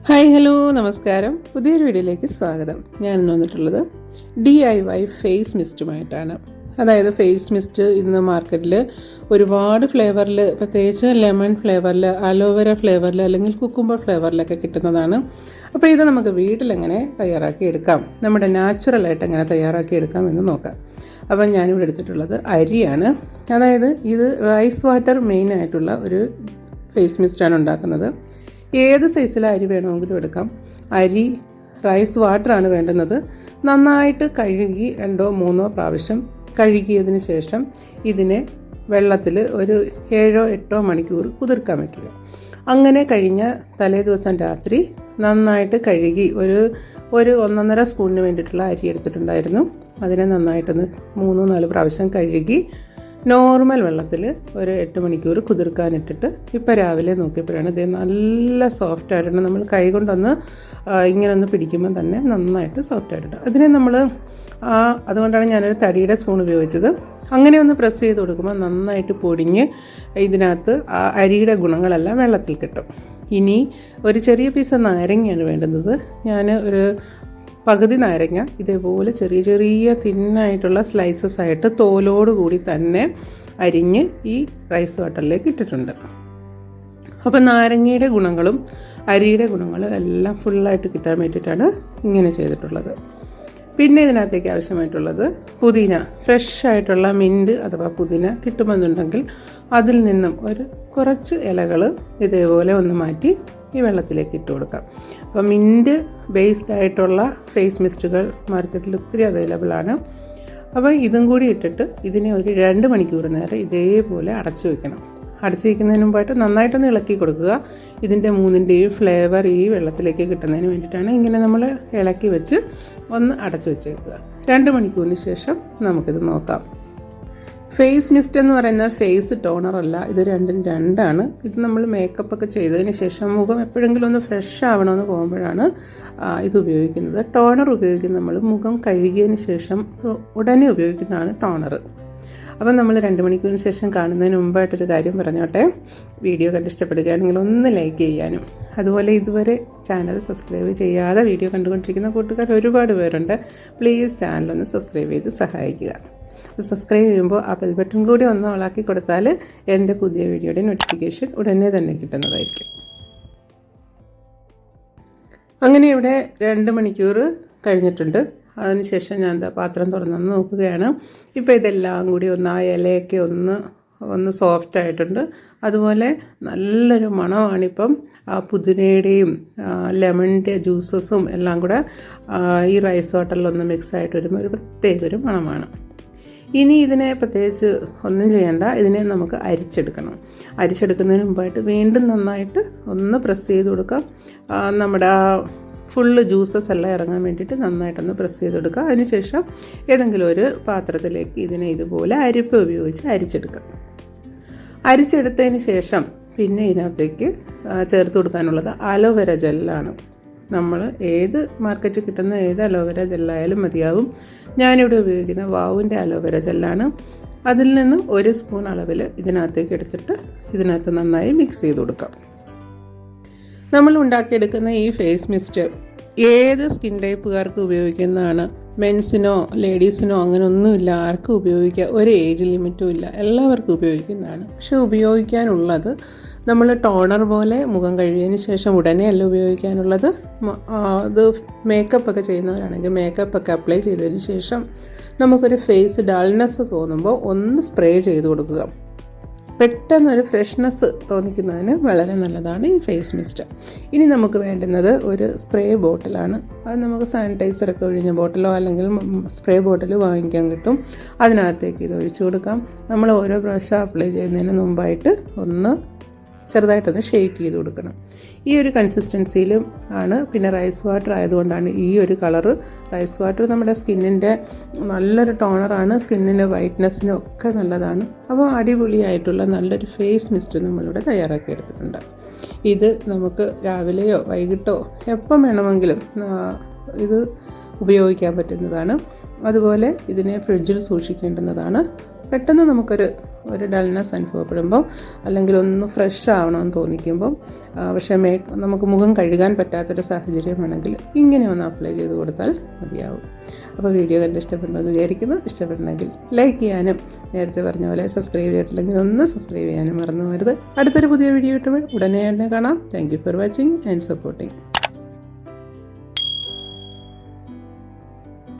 Hi hello നമസ്കാരം. പുതിയൊരു വീഡിയോയിലേക്ക് സ്വാഗതം. ഞാൻ ഇന്ന് വന്നിട്ടുള്ളത് ഡി ഐ വൈ ഫേസ് മിസ്റ്റുമായിട്ടാണ് അതായത് ഫേസ് മിസ്റ്റ് ഇന്ന് മാർക്കറ്റിൽ ഒരുപാട് ഫ്ലേവറിൽ പ്രത്യേകിച്ച് ലെമൺ ഫ്ലേവറിൽ അലോവേര ഫ്ലേവറിൽ അല്ലെങ്കിൽ കുക്കുംബർ ഫ്ലേവറിലൊക്കെ കിട്ടുന്നതാണ്. അപ്പോൾ ഇത് നമുക്ക് വീട്ടിലെങ്ങനെ തയ്യാറാക്കി എടുക്കാം? നമ്മുടെ നാച്ചുറലായിട്ട് എങ്ങനെ തയ്യാറാക്കി എടുക്കാം എന്ന് നോക്കാം. അപ്പം ഞാനിവിടെ എടുത്തിട്ടുള്ളത് അരിയാണ്. അതായത് ഇത് റൈസ് വാട്ടർ മെയിനായിട്ടുള്ള ഒരു ഫേസ് മിസ്റ്റാണ് ഉണ്ടാക്കുന്നത്. ഏത് സൈസിലെ അരി വേണമെങ്കിലും എടുക്കാം. അരി റൈസ് വാട്ടറാണ് വേണ്ടുന്നത്. നന്നായിട്ട് കഴുകി രണ്ടോ മൂന്നോ പ്രാവശ്യം കഴുകിയതിന് ശേഷം ഇതിനെ വെള്ളത്തിൽ ഒരു ഏഴോ എട്ടോ മണിക്കൂർ കുതിർക്കാൻ വയ്ക്കുക. അങ്ങനെ കഴിഞ്ഞ തലേ ദിവസം രാത്രി നന്നായിട്ട് കഴുകി ഒരു ഒരു ഒന്നൊന്നര സ്പൂണിന് വേണ്ടിയിട്ടുള്ള അരി എടുത്തിട്ടുണ്ടായിരുന്നു. അതിനെ നന്നായിട്ടൊന്ന് മൂന്നോ നാല് പ്രാവശ്യം കഴുകി നോർമൽ വെള്ളത്തിൽ ഒരു എട്ട് മണിക്കൂർ കുതിർക്കാനിട്ടിട്ട് ഇപ്പോൾ രാവിലെ നോക്കിയപ്പോഴാണ് ഇത് നല്ല സോഫ്റ്റ് ആയിട്ടുണ്ട്. നമ്മൾ കൈ കൊണ്ടൊന്ന് ഇങ്ങനെ ഒന്ന് പിടിക്കുമ്പോൾ തന്നെ നന്നായിട്ട് സോഫ്റ്റ് ആയിട്ടുണ്ട്. അതിനെ നമ്മൾ അതുകൊണ്ടാണ് ഞാനൊരു തടിയുടെ സ്പൂൺ ഉപയോഗിച്ചത്. അങ്ങനെ ഒന്ന് പ്രസ് ചെയ്ത് കൊടുക്കുമ്പോൾ നന്നായിട്ട് പൊടിഞ്ഞ് ഇതിനകത്ത് ആ അരിയുടെ ഗുണങ്ങളെല്ലാം വെള്ളത്തിൽ കിട്ടും. ഇനി ഒരു ചെറിയ പീസ് നാരങ്ങയാണ് വേണ്ടുന്നത്. ഞാൻ ഒരു പകുതി നാരങ്ങ ഇതേപോലെ ചെറിയ ചെറിയ തിന്നായിട്ടുള്ള സ്ലൈസസ് ആയിട്ട് തോലോട് കൂടി തന്നെ അരിഞ്ഞ് ഈ റൈസ് വാട്ടറിലേക്ക് ഇട്ടിട്ടുണ്ട്. അപ്പോൾ നാരങ്ങയുടെ ഗുണങ്ങളും അരിയുടെ ഗുണങ്ങളും എല്ലാം ഫുള്ളായിട്ട് കിട്ടാൻ വേണ്ടിയിട്ടാണ് ഇങ്ങനെ ചെയ്തിട്ടുള്ളത്. പിന്നെ ഇതിനകത്തേക്ക് ആവശ്യമായിട്ടുള്ളത് പുതിന ഫ്രഷ് ആയിട്ടുള്ള മിന്റ് അഥവാ പുതിന കിട്ടുമെന്നുണ്ടെങ്കിൽ അതിൽ നിന്നും ഒരു കുറച്ച് ഇലകൾ ഇതേപോലെ ഒന്ന് മാറ്റി ഈ വെള്ളത്തിലേക്ക് ഇട്ട് കൊടുക്കാം. അപ്പോൾ മിന്റ് ബേസ്ഡ് ആയിട്ടുള്ള ഫേസ് മിസ്റ്റുകൾ മാർക്കറ്റിൽ ഒത്തിരി അവൈലബിൾ ആണ്. അപ്പോൾ ഇതും കൂടി ഇട്ടിട്ട് ഇതിനെ ഒരു രണ്ട് മണിക്കൂർ നേരം ഇതേപോലെ അടച്ചു വെക്കണം. അടച്ചു വയ്ക്കുന്നതിന് മുമ്പായിട്ട് നന്നായിട്ടൊന്ന് ഇളക്കി കൊടുക്കുക. ഇതിന്റെ മൂന്നിന്റെയും ഫ്ലേവർ ഈ വെള്ളത്തിലേക്ക് കിട്ടുന്നതിന് വേണ്ടിയിട്ടാണ് ഇങ്ങനെ നമ്മൾ ഇളക്കി വെച്ച് ഒന്ന് അടച്ചു വെച്ചേക്കുക. രണ്ട് മണിക്കൂറിന് ശേഷം നമുക്കിത് നോക്കാം. ഫേസ് മിസ്റ്റ് എന്ന് പറയുന്ന ഫേസ് ടോണർ അല്ല. ഇത് രണ്ടും രണ്ടാണ്. ഇത് നമ്മൾ മേക്കപ്പ് ഒക്കെ ചെയ്തതിന് ശേഷം മുഖം എപ്പോഴെങ്കിലും ഒന്ന് ഫ്രഷ് ആവണമെന്ന് പോകുമ്പോഴാണ് ഇത് ഉപയോഗിക്കുന്നത്. ടോണർ ഉപയോഗിക്കുന്നത് നമ്മൾ മുഖം കഴുകിയതിന് ശേഷം ഉടനെ ഉപയോഗിക്കുന്നതാണ് ടോണർ അപ്പം നമ്മൾ രണ്ട് മണിക്കൂറിന് ശേഷം കാണുന്നതിന് മുമ്പായിട്ടൊരു കാര്യം പറഞ്ഞോട്ടെ. വീഡിയോ കണ്ട് ഇഷ്ടപ്പെടുകയാണെങ്കിൽ ഒന്ന് ലൈക്ക് ചെയ്യാനും. അതുപോലെ ഇതുവരെ ചാനൽ സബ്സ്ക്രൈബ് ചെയ്യാതെ വീഡിയോ കണ്ടുകൊണ്ടിരിക്കുന്ന കൂട്ടുകാർ ഒരുപാട് പേരുണ്ട്. പ്ലീസ് ചാനലൊന്ന് സബ്സ്ക്രൈബ് ചെയ്ത് സഹായിക്കുക. സബ്സ്ക്രൈബ് ചെയ്യുമ്പോൾ ആ ബെൽ ബട്ടൺ കൂടി ഒന്ന് ഓളാക്കി കൊടുത്താൽ എന്റെ പുതിയ വീഡിയോയുടെ നോട്ടിഫിക്കേഷൻ ഉടനെ തന്നെ കിട്ടുന്നതായിരിക്കും. അങ്ങനെ ഇവിടെ രണ്ട് മണിക്കൂർ കഴിഞ്ഞിട്ടുണ്ട്. അതിനുശേഷം ഞാൻ എന്താ പാത്രം തുറന്നൊന്ന് നോക്കുകയാണ്. ഇപ്പോൾ ഇതെല്ലാം കൂടി ഒന്ന് ആ ഇലയൊക്കെ ഒന്ന് ഒന്ന് സോഫ്റ്റ് ആയിട്ടുണ്ട്. അതുപോലെ നല്ലൊരു മണമാണിപ്പം ആ പുതിനയുടെയും ലെമണിന്റെ ജ്യൂസസും എല്ലാം കൂടെ ഈ റൈസ് വാട്ടറിലൊന്ന് മിക്സ് ആയിട്ട് വരുമ്പോൾ ഒരു പ്രത്യേക ഒരു മണമാണ്. ഇനി ഇതിനെ പ്രത്യേകിച്ച് ഒന്നും ചെയ്യണ്ട. ഇതിനെ നമുക്ക് അരിച്ചെടുക്കണം. അരിച്ചെടുക്കുന്നതിന് മുമ്പായിട്ട് വീണ്ടും നന്നായിട്ട് ഒന്ന് പ്രസ് ചെയ്ത് കൊടുക്കാം നമ്മുടെ ആ ഫുള്ള് ജ്യൂസസ് എല്ലാം ഇറങ്ങാൻ വേണ്ടിയിട്ട് നന്നായിട്ടൊന്ന് പ്രസ് ചെയ്ത് കൊടുക്കുക. അതിനുശേഷം ഏതെങ്കിലും ഒരു പാത്രത്തിലേക്ക് ഇതിനെ ഇതുപോലെ അരിപ്പ് ഉപയോഗിച്ച് അരിച്ചെടുക്കാം അരിച്ചെടുത്തതിന് ശേഷം പിന്നെ ഇതിനകത്തേക്ക് ചേർത്ത് കൊടുക്കാനുള്ളത് അലോവേര ജെല്ലാണ്. നമ്മൾ ഏത് മാർക്കറ്റിൽ കിട്ടുന്ന ഏത് അലോവേര ജെല്ലായാലും മതിയാവും. ഞാനിവിടെ ഉപയോഗിക്കുന്ന വാവിന്റെ അലോവേര ജെല്ലാണ് അതിൽ നിന്നും ഒരു സ്പൂൺ അളവിൽ ഇതിനകത്തേക്ക് എടുത്തിട്ട് ഇതിനകത്ത് നന്നായി മിക്സ് ചെയ്ത് കൊടുക്കാം. നമ്മൾ ഉണ്ടാക്കിയെടുക്കുന്ന ഈ ഫേസ് മിസ്റ്റ് ഏത് സ്കിൻ ടൈപ്പുകാർക്ക് ഉപയോഗിക്കുന്നതാണ്? മെൻസിനോ ലേഡീസിനോ അങ്ങനെ ഒന്നുമില്ല. ആർക്കും ഉപയോഗിക്കാം. ഒരു ഏജ് ലിമിറ്റും ഇല്ല. എല്ലാവർക്കും ഉപയോഗിക്കുന്നതാണ്. പക്ഷെ ഉപയോഗിക്കാനുള്ളത് നമ്മൾ ടോണർ പോലെ മുഖം കഴുകിയതിന് ശേഷം ഉടനെ അല്ല ഉപയോഗിക്കാനുള്ളത് അത് മേക്കപ്പ് ഒക്കെ ചെയ്യുന്നവരാണെങ്കിൽ മേക്കപ്പ് ഒക്കെ അപ്ലൈ ചെയ്തതിന് ശേഷം നമുക്കൊരു ഫേസ് ഡൾനെസ് തോന്നുമ്പോൾ ഒന്ന് സ്പ്രേ ചെയ്ത് കൊടുക്കുക. പെട്ടെന്നൊരു ഫ്രഷ്നെസ് തോന്നിക്കുന്നതിന് വളരെ നല്ലതാണ് ഈ ഫേസ് മിസ്റ്റ് ഇനി നമുക്ക് വേണ്ടുന്നത് ഒരു സ്പ്രേ ബോട്ടിലാണ് അത് നമുക്ക് സാനിറ്റൈസറൊക്കെ ഒഴിഞ്ഞ ബോട്ടിലോ അല്ലെങ്കിൽ സ്പ്രേ ബോട്ടിൽ വാങ്ങിക്കാൻ കിട്ടും. അതിനകത്തേക്ക് ഇത് ഒഴിച്ചു കൊടുക്കാം. നമ്മൾ ഓരോ പ്രാവശ്യം അപ്ലൈ ചെയ്യുന്നതിന് മുമ്പായിട്ട് ഒന്ന് ചെറുതായിട്ടൊന്ന് ഷേക്ക് ചെയ്ത് കൊടുക്കണം. ഈ ഒരു കൺസിസ്റ്റൻസിയിൽ ആണ് പിന്നെ റൈസ് വാട്ടർ ആയതുകൊണ്ടാണ് ഈ ഒരു കളറ് റൈസ് വാട്ടർ നമ്മുടെ സ്കിന്നിന്റെ നല്ലൊരു ടോണറാണ് സ്കിന്നിന്റെ വൈറ്റ്നസ്സിനും ഒക്കെ നല്ലതാണ്. അപ്പോൾ അടിപൊളിയായിട്ടുള്ള നല്ലൊരു ഫേസ് മിസ്റ്റ് നമ്മളിവിടെ തയ്യാറാക്കി എടുത്തിട്ടുണ്ട്. ഇത് നമുക്ക് രാവിലെയോ വൈകിട്ടോ എപ്പം വേണമെങ്കിലും ഇത് ഉപയോഗിക്കാൻ പറ്റുന്നതാണ്. അതുപോലെ ഇതിനെ ഫ്രിഡ്ജിൽ സൂക്ഷിക്കേണ്ടുന്നതാണ്. പെട്ടെന്ന് നമുക്കൊരു ഒരു ഡൾനെസ് അനുഭവപ്പെടുമ്പോൾ അല്ലെങ്കിൽ ഒന്ന് ഫ്രഷ് ആവണമെന്ന് തോന്നിക്കുമ്പോൾ പക്ഷേ മേ നമുക്ക് മുഖം കഴുകാൻ പറ്റാത്തൊരു സാഹചര്യമാണെങ്കിൽ ഇങ്ങനെ ഒന്ന് അപ്ലൈ ചെയ്ത് കൊടുത്താൽ മതിയാവും. അപ്പോൾ വീഡിയോ കണ്ട് ഇഷ്ടപ്പെടുന്നത് വിചാരിക്കുന്നു. ഇഷ്ടപ്പെടണമെങ്കിൽ ലൈക്ക് ചെയ്യാനും നേരത്തെ പറഞ്ഞ പോലെ സബ്സ്ക്രൈബ് ചെയ്തിട്ടില്ലെങ്കിൽ ഒന്ന് സബ്സ്ക്രൈബ് ചെയ്യാനും മറന്നു പോകരുത്. അടുത്തൊരു പുതിയ വീഡിയോ ഇട്ടുമ്പോൾ ഉടനെ തന്നെ കാണാം. Thank you for watching and supporting